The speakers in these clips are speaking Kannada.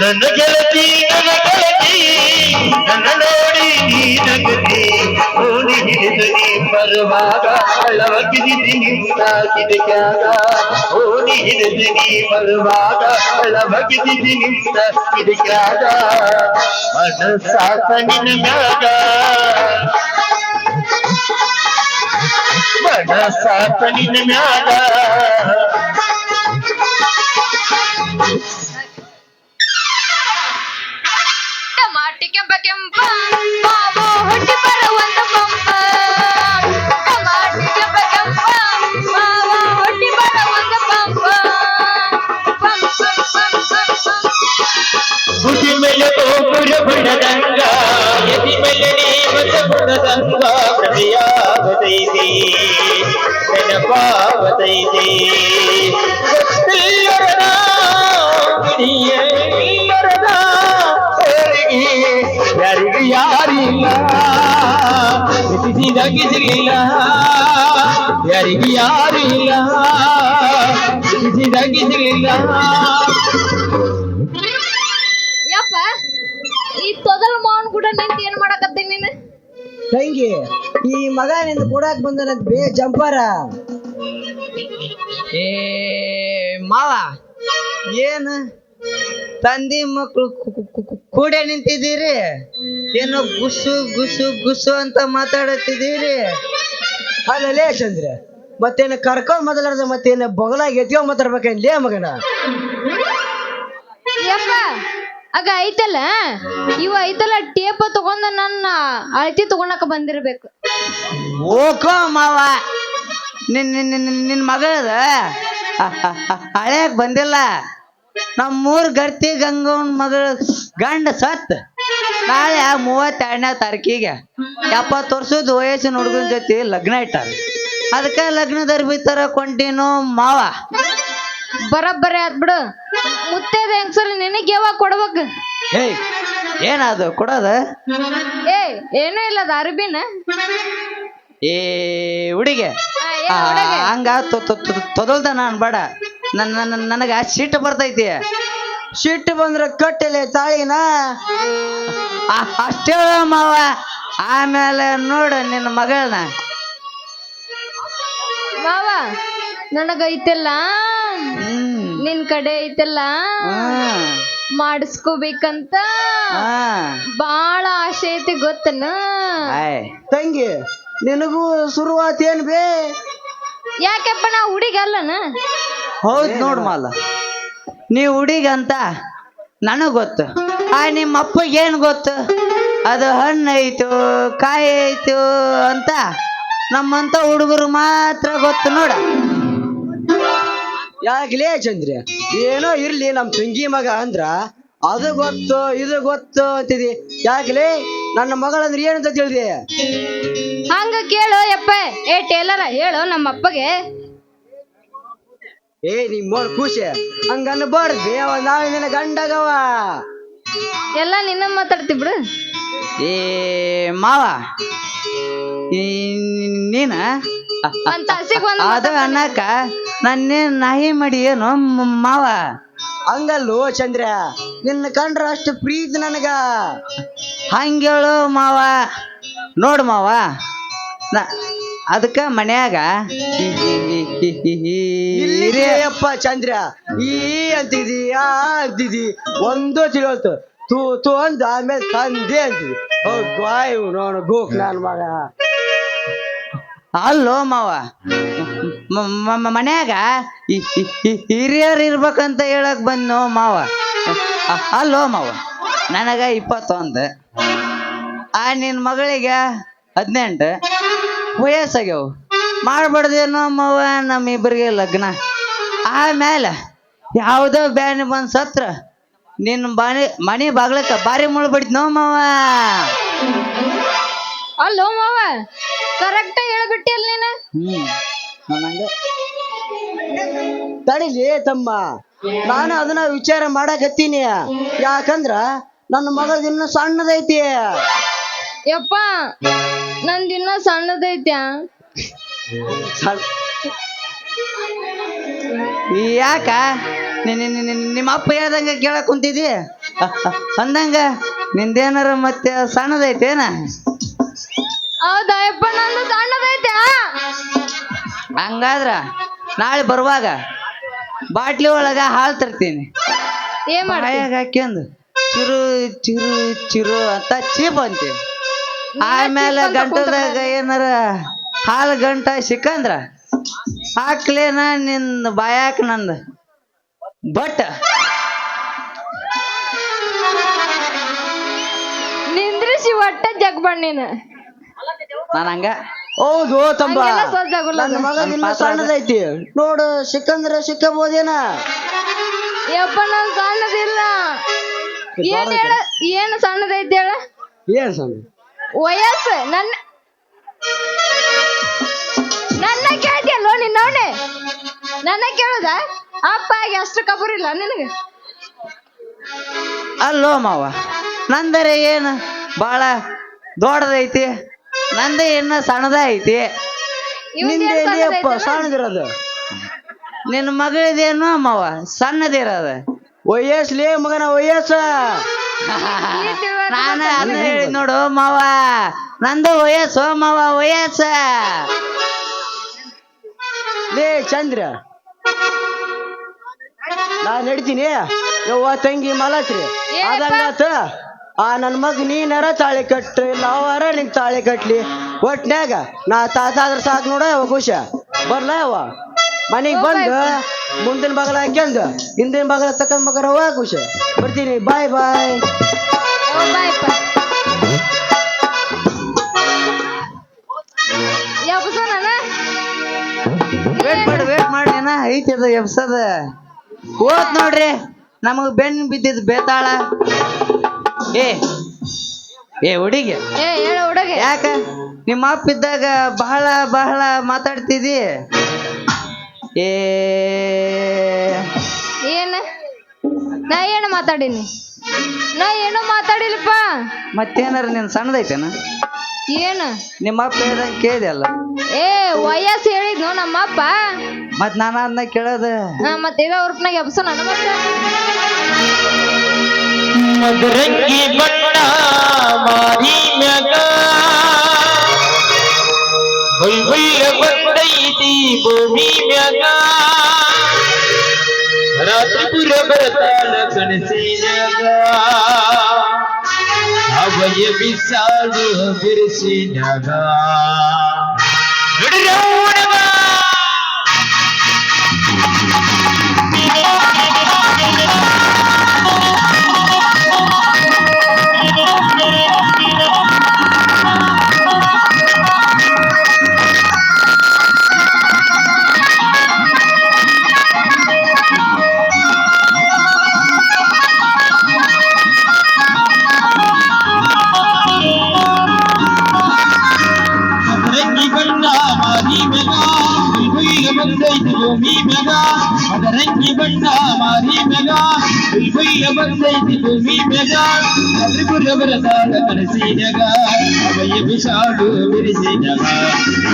ನನ್ನ ಗೆಳತಿ ನನ್ನ ಗೆಳತಿ ನನ್ನ ನೋಡಿ ನೀ ನಗತಿ ಓಡಿ ಹಿಡಿದು ನೀ ಬರುವಾಗ ಅಳವಗಿದಿ ನಿನ್ನ ಕಿಟಕ್ಯಾಗ ಓಡಿ ಹಿಡಿದು ನೀ ಬರುವಾಗ ಅಳವಗಿದಿ ನಿನ್ನ ಕಿಟಕ್ಯಾಗ ಮನಸಾತ ನಿನ್ನ ಮ್ಯಾಗ ಕೆಂಪ ಕೆಂಪ ಮಾವು ಹುಟ್ಟಿ ಬರುವಂತ ಪಂಪ ಟಮಾಟಿ ಕೆಂಪ ಕೆಂಪ ಮಾವು ಹುಟ್ಟಿ ಬರುವಂತ Pampa pump, pump, pump, pump, pump. ಬುದ್ಧಿ ಮೇಲೆ ಗೋಪುರ ಬುಡದಂಗ ಎದಿ ಮೇಲೆ ನೇಮದ ಬುಡದಂಗ ಪ್ರತಿಯಾಗತೈತಿ ನೆನಪಾವತೈತಿ ಗೊತ್ತಿಲ್ಲರದ ಗಿಣಿಯಲ್ಲರದ ಯಾರಿಲ್ಲ ಬಿಸಿಸಿದಾಗಿಸಿಲ್ಲ ಯಾರಿಗೆ ಯಾರಿಲ್ಲ ಬಿಸಿಸಿದಾಗಿಸಿಲ್ಲ ಯಪ್ಪ ಈ ತೊದಲ್ ಮಾವನ್ ಕೂಡ ನಿಂತು ಏನ್ ಮಾಡಕತ್ತೀನಿ ನೀನು? ತಂಗಿ ಈ ಮಗ ನಿಂದ ಕೂಡಕ್ ಬಂದನಂತ ಬೇ ಜಂಪಾರ. ಏ ಮಾವ ಏನು? ತಂದಿ ಮಕ್ಕಳು ಕೂಡ ನಿಂತಿದ್ದೀರಿ? ಏನೋ ಗುಸು ಗುಸು ಗುಸು ಅಂತ ಮಾತಾಡತ್ತಿದ್ದೀರಿ? ಅಲ್ಲಲೇ ಚಂದ್ರ ಮತ್ತೇನು ಕರ್ಕೊಂಡ್ ಮಾತಾಡ್ದೆ ಮತ್ತೇನು ಬೊಗಲಾಗಿ ಎತ್ಕೊಂಡ್ ಮಾತಾಡ್ಬೇಕೇನ್ ಲೇ ಮಗನ? ಯಪ್ಪ ಆಗ ಐತಲ್ಲ? ಇವ ಐತಲ್ಲ ಟೇಪ ತಗೊಂಡ ನನ್ನ ಅಳತಿ ತಗೊಳಕ ಬಂದಿರ್ಬೇಕು. ಓಕೋ ಮಾವ. ನಿನ್ ನಿನ್ ನಿನ್- ನಿನ್ ಮಗಳದ ಹಳ್ಯಾಕ್ ಬಂದಿಲ್ಲ. ನಮ್ಮೂರ್ ಗರ್ತಿ ಗಂಗವನ್ ಮಗಳ ಗಂಡ ಸತ್. ನಾಳೆ ಮೂವತ್ತೆರಡನೇ ತಾರೀಕಿಗೆ ಎಪ್ಪತ್ತು ವರ್ಷದ ವಯಸ್ಸಿನ ಹುಡುಗನ ಜೊತೆ ಲಗ್ನ ಇಟ್ಟಾರ. ಅದಕ್ಕೆ ಅರ್ಬಿ ತರ ಕೊಂಟಿನೋ ಮಾವ. ಬರಬ್ಬರಿ ಆತ್ ಬಿಡು. ಮುತ್ತೈದ ಹೆಂಗ್ಸಲ್ ನಿನಗೆ ಯಾವಾಗ ಕೊಡ್ಬೇಕು? ಹೇ ಏನದು ಕೊಡೋದ? ಏ ಏನೂ ಇಲ್ಲ ಅದು ಅರ್ಬಿನ. ಏ ಹುಡುಗಿ? ಹಂಗ ತೊದಲ್ದ ನಾನು ಬೇಡ. ನನ್ನ ನನ್ನ ನನಗ ಸಿಟ್ಟು ಬರ್ತೈತಿ. ಸಿಟ್ಟು ಬಂದ್ರೆ ಕಟ್ಟಲೆ ತಾಯಿನ ಅಷ್ಟೇ ಮಾವ. ಆಮೇಲೆ ನೋಡು ನಿನ್ನ ಮಗಳನ್ನ. ಮಾವ ನನಗ ಐತೆಲ್ಲ ನಿನ್ ಕಡೆ ಐತೆಲ್ಲ. ಮಾಡಿಸ್ಕೋಬೇಕಂತ. ಬಾಳ ಆಸೆ ಐತಿ ಗೊತ್ತನ. ತಂಗಿ ನಿನಗೂ ಶುರುವಾತ ಏನ್ ಬೇ ಯಾಕಪ್ಪ ನಾ ಹುಡುಗಲ್ಲನ ಹೌದ್ ನೋಡ್ ಮಾಲ. ನೀ ಹುಡುಗ ಅಂತ ನನಗ್ ಗೊತ್ತು. ಆ ನಿಮ್ಮ ಅಪ್ಪಗೆ ಏನ್ ಗೊತ್ತು? ಅದು ಹಣ್ಣು ಐತು ಕಾಯಿ ಐತು ಅಂತ ನಮ್ಮಂತ ಹುಡುಗರು ಮಾತ್ರ ಗೊತ್ತು ನೋಡ. ಯಾಕಲೇ ಚಂದ್ರಿ ಏನೋ ಇರ್ಲಿ ನಮ್ಮ ತಂಗಿ ಮಗ ಅಂದ್ರ ಅದು ಗೊತ್ತು ಇದು ಗೊತ್ತು ಅಂತಿದಿ. ಯಾಕಲೇ? ನನ್ನ ಮಗಳಂದ್ರೆ ಏನಂತ ತಿಳಿದಿ? ಹಂಗ ಕೇಳು ಯಪ್ಪ. ಏ ಟೇಲರ ಹೇಳು ನಮ್ಮ ಅಪ್ಪಗೆ ಏ ನಿಮ್ ಮೋಡ್ ಖುಷಿ. ಹಂಗ ಬರ್ದಿ ಅವ ನಾಳೆ ನಿನ್ನ ಗಂಡಗವ. ಎಲ್ಲ ನಿನ್ನ ಮಾತಾಡ್ತಿ ಬಿಡು. ಏ ಮಾವ. ಈ ನೀನ? ಒಂದ್ ಅದು ಅನ್ನಕ ನನ್ನೇನ್ ನಾಯಿ ಮಾಡಿ ಏನು ಮ್- ಮಾವ? ಹಂಗಲ್ಲೋ ಚಂದ್ರ. ನಿನ್ನ ಕಂಡ್ರ ಅಷ್ಟು ಪ್ರೀತಿ ನನಗ. ಹಂಗೇಳು ಮಾವ. ನೋಡು ಮಾವ. ನಾ ಅದಕ್ಕ ಮನ್ಯಾಗ ಅಪ್ಪ ಚಂದ್ರ, ಈ ಅಂತಿದಿ, ಆ ಅಂತಿದಿ, ಒಂದು ತಿಳಿಯೋತು ತೂ, ತು ಅಂದ ಆಮೇಲೆ ತಂದೆ ಅಂತಿದಿ. ಹೋಗ್ವಾಯ್ ನೋಡು, ಗೋಕ್ ನನ್ ಮಗ. ಅಲ್ಲೋ ಮಾವ ಮನ್ಯಾಗ ಹಿರಿಯರು ಇರ್ಬೇಕಂತ ಹೇಳಕ್ ಬಂದ್ನೋ ಮಾವ. ಅಲ್ಲೋ ಮಾವ, ನನಗ ಇಪ್ಪತ್ತೊಂದು. ಆ ನಿನ್ ಮಗಳಿಗೆ ಹದಿನೆಂಟು. ವಯಸ್ಸಾಗ್ಯವು. ಮಾಡ್ಬಾರ್ದೇನೋ ಮಾವ ನಮ್ಮಿಬ್ಬರಿಗೆ ಲಗ್ನ. ಆಮೇಲೆ ಯಾವುದೋ ಬ್ಯಾನಿ ಬಂದ್ ಸತ್ರ ನಿನ್ನ ಮನೆ ಮನೆ ಬಾಗ್ಲಕ್ಕ ಬಾರಿ ಮುಳು ನೋ ಮಾವ. ಅಲ್ಲೋ ಮಾವ ಕರೆಕ್ಟ್ ಹೇಳ್ಬಿಟ್ಟಿ ಅಲ್ಲಿ ನೀನು? ಹ್ಮ್ ತಡಿಲಿ ತಮ್ಮ ನಾನು ಅದನ್ನ ವಿಚಾರ ಮಾಡಕತ್ತೀನಿ ಯಾಕಂದ್ರ ನನ್ನ ಮಗಳದ್ ಇನ್ನು ಸಣ್ಣದೈತಿ. ಯಪ್ಪ ನಂದಿನ್ನ ಸಣ್ಣದೈತ್ಯಾ? ಸಣ್- ಯಾಕ? ನಿಮ್ಮ ಅಪ್ಪ ಹೇಳ್ದಂಗ ಕೇಳಕ್ ಕುಂತಿದಿ ಅಂದಂಗ ನಿಂದೇನಾರ ಮತ್ತೆ ಸಣ್ಣದೈತೇನ? ನಂದು ಹಂಗಾದ್ರ ನಾಳೆ ಬರುವಾಗ ಬಾಟ್ಲಿ ಒಳಗ ಹಾಲು ತರ್ತೀನಿ. ಏನ್ ಹಾಕ್ಯಂದು. ಚಿರು ಚಿರು ಚಿರು ಅಂತ ಚೀಪ್ ಅಂತೀವಿ ಆಮೇಲೆ ಗಂಟದಾಗ ಏನಾರ ಹಾಲು ಗಂಟ ಸಿಕ್ಕಂದ್ರ ಹಾಕ್ಲೇನ ನಿಂದ ಬಾಯಾಕ ನಂದು. ಬಟ್ ನಿಂದ್ರಿಸಿ ಒಟ್ಟ ಜಗ್ಬಣ್ಣಿನ ನೀನು. ಹಂಗ? ಹೌದು ತಂಬ. ಹಂಗೆಲ್ಲ ಸೊಜ್ಜಾಗುಲ್ಲ ನನ್ನ ಮಗ ನನ್ನ ಇನ್ನ ಸಣ್ಣದೈತಿ ನೋಡು ಸಿಕ್ಕಂದ್ರ ಸಿಕ್ಕಬೋದೇನ? ಯಪ್ಪ ನನ್ ಸಣ್ಣದಿಲ್ಲ ಏನ್ ಹೇಳ ಏನ್ ಸಣ್ಣದೈತಿ ಹೇಳ? ಏನ್ ಸಣ್ಣ ವಯಸ್ಸು ನನ್ನ ಕೇಳ್ತಿಯಲ್ಲೋ ನಿನ್ನವನೇ ನನ್ನ ಕೇಳುದ? ಅಪ್ಪ ಆಗಿ ಅಷ್ಟು ಕಬರಿಲ್ಲ ನಿನಗೆ? ಅಲ್ಲೋ ಮಾವ ನಂದರೆ ಏನು? ಬಹಳ ದೊಡ್ಡದೈತಿ ನಂದೇ ಇನ್ನ ಸಣ್ಣದ ಐತಿ ಇವಂದ್ ನಿಂದೆ ಅಪ್ಪ ಸಣ್ಣದೈತಲ್ಲ? ಸಣ್ಣದಿರೋದು? ನಿನ್ನ ಮಗಳಿದೇನು ಮಾವ? ಸಣ್ಣದಿರೋದ. ವಯಸ್ಲಿ ಮಗನ ವಯಸ್ಸ. ನಾನ ಅದನ್ನ ನಾನು ಅದ ಹೇಳಿ ನೋಡು ಮಾವ ನಂದು ವಯಸ್ಸು ಮಾವ ವಯಸ್ಸ. ಲೇ ಚಂದ್ರ. ನಾ ನಡಿತೀನಿ. ಯವ್ವ ತಂಗಿ ಮಲತ್ರಿ. ಅದಂಗಾತ ಆ ನನ್ ಮಗ ನೀನರ ತಾಳಿ ಕಟ್ರಿ ನಾವರ ನಿನ್ ತಾಳಿ ಕಟ್ಲಿ. ಒಟ್ನ್ಯಾಗ ನಾ ತಾತ ಆದ್ರ ಸಾಕ್ ನೋಡ ಯಾವ ಖುಷ. ಬರ್ಲ ಯವ್ವ? ಮನೆಗ್ ಬಂದು ಮುಂದಿನ ಬಗಲ ಹಾಕ್ಯಂದು ಹಿಂದಿನ ಬಗಲ ತಕೊಂಡ್ ಮಗರ ಹೋಗ ಖುಷ. ಬರ್ತೀನಿ. ಬಾಯ್ ಬಾಯ್. ಓ ಏನ ಐತಿ ಅದು ಎಬ್ಸದ. ಓದ್ ನೋಡ್ರಿ ನಮಗ್ ಬೆನ್ ಬಿದ್ದಿದ್ ಬೇತಾಳ. ಏ ಏ ಹುಡುಗಿ. ಏ ಹೇಳ ಹುಡುಗ. ಯಾಕ? ನಿಮ್ಮ ಅಪ್ಪ ಇದ್ದಾಗ ಬಹಳ ಬಹಳ ಮಾತಾಡ್ತಿದಿ. ಏ ಏನ? ನಾ ಏನು ಮಾತಾಡೀನಿ? ನಾ ಏನೋ ಮಾತಾಡಿಲ್ಲಪ್ಪ. ಮತ್ತೇನಾರ ನಿನ್ ಸಣ್ಣದೈತೇನ? ಏನು? ನಿಮ್ಮ ಅಪ್ಪ ಹೇಳ್ದಂಗ ಕೇಳಿದೆ ಅಲ್ಲ. ಏ ವಯಸ್ಸು ಹೇಳಿದ್ನು ನಮ್ಮಪ್ಪ? ಮತ್ ನಾನು ಅದನ್ನ ಕೇಳೋದ. ಹಾ ಮತ್ತೆ ಇದ ಉರ್ಪ್ನಾಗ ಎಬ್ಸು ನನ್ನ ಮತ್ತೆ ಮದರಂಗಿ ಬಣ್ಣ ಮಾರಿ ಮ್ಯಾಗ. ಹೊಯ್ಯ ಬಂದೈತಿ ಭೂಮಿ ಮ್ಯಾಗ. ರಾತ್ರಿ ಪುರ ಬರತಾಳ ಕನಸಿನ್ಯಾಗ. ويبسال برسنها ಹುಯ್ಯ ಬಂದೈತಿ ಭೂಮಿ ಮೆಗ ಮದರಂಗಿ ಬಣ್ಣ, ಮಾರಿ ಮೆಗ. ಹುಯ್ಯ ಬಂದೈತಿ ಭೂಮಿ ಮೆಗ. ತ್ರಿಪುರ ಬರದಾಳ ಕನಸಿನಗ ಅವಯ್ಯ ಬಿಸಾಡು ಬಿರಿಸಿನಗ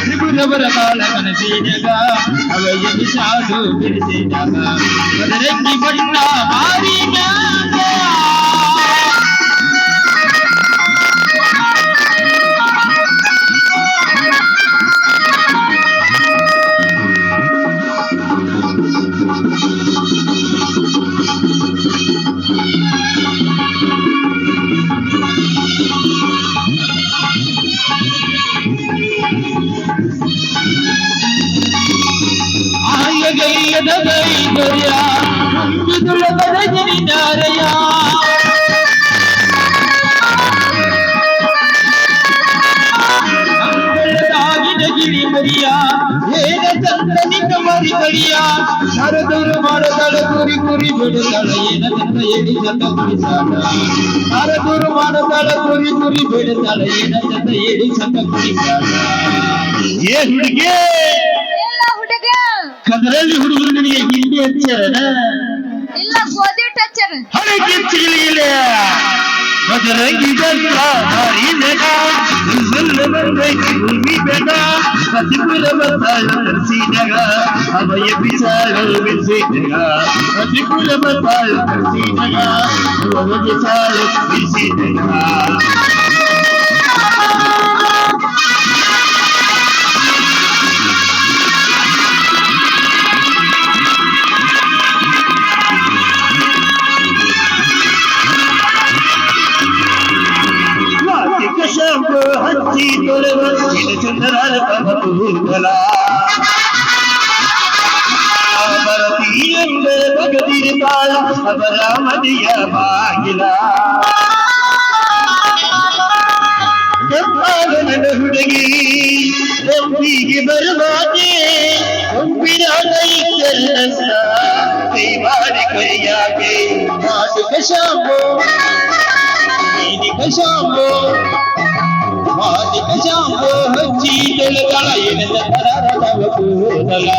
ತ್ರಿಪುರ ಬರದಾಳ ಕನಸಿನಗ ಅವಯ್ಯ ಬಿಸಾಡು ಬಿರಿಸಿನಗ ಮದರಂಗಿ ಬಣ್ಣ, ಮಾರಿ ಮೆಗ. ನಂಬಿದುಳ ಬದಗಿರಿದಾರಯ ಅಂಗಳದಾಗಿನ ಗಿರಿ ಮರಿಯ ಏನ ಚಂದನಿಕ ಮರಿ ಮರಿಯ ನರದರು ಮಾಡದಳ ಕುರಿ ಕುರಿ ಬಿಡುದಳ ಏನ ಚಂದ ಎಡಿ ಚಂದ ಕುಡಿಸಾಡ ನರದರು ಮಾಡದಳ ಕುರಿ ಕುರಿ ಬಿಡುದಳ ಏನ ಚಂದ ಎಡಿ ಚಂದ ಕುಡಿಸಾಡ ಏ ಹುಡುಗಿ ಇಲ್ಲ ಹುಡುಗ ಕದರಲ್ಲಿ ಹುಡುಗರು ನಿನಗೆ ಹಿಂದಿ ಹಚ್ಚಾರ ಇಲ್ಲ ಗೋಧಿ ಟಚ್ಚರ್ ಹಣಕ್ಕೆ ಸಿಗಲಿಲ್ಲ ಮದರಂಗಿ ಗಂಗ ಮಾರಿ ನಗ ಸುಲ್ಲ ಬಂದೈ ಭೂಮಿ ಬೆಗ ಪತಿಕುಲ ಬತ್ತಾಳ ನರಸಿನಗ ಅಭಯ ಬಿಸಾಳು ಬಿಸಿನಗ ಪತಿಕುಲ ಬತ್ತಾಳ ನರಸಿನಗ ಅವಗೆ ಸಾಳು ಬಿಸಿನಗ ಭರತೀಯಂದ ಬಗದಿರುತ್ತಾಳ ಅವರ ಮನೆಯ ಬಾಗಿಲ ಕೆಂಪಾಗ ನನ್ನ ಹುಡುಗಿ ರಂಪಿಗೆ ಬರುವಾಗೆ ರಂಪಿನ ಕೈ ಕೆಲಸ ಕೈ ಮಾಡಿ ಕೈಯಾಗೆ ಮಾತಿಕ ಶಾಂಭೋ ಮಾದಿಕ ಶಾಂಭೋ ಮಾದಿಕ ಶಾಂಭೋ ಹಚ್ಚಿ ತೆಲಗಳ ಎಳೆದ ತರರವ ಕೂದಲ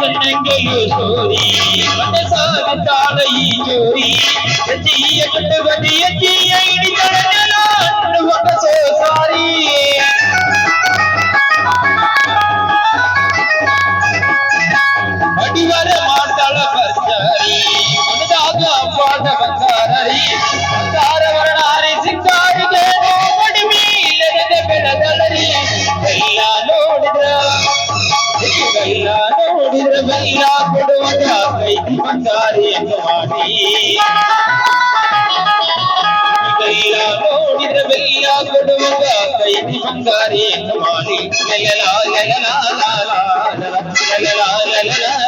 ಎಡೈದು ಸಣ್ಣಂಗೆಯು ಸೋರಿ ಮನಸಾಗುತ್ತಾಳ ಈ ಜೋರಿ ಹೆಜ್ಜೆಯ ಕಟ್ಟುಗದಿ ಹೆಜ್ಜೆಯ ಹಿಡಿದಳ ಹೊಕಸೋ బంగారీ కుమారి లలలా లలలా లలలా లలలా లలలా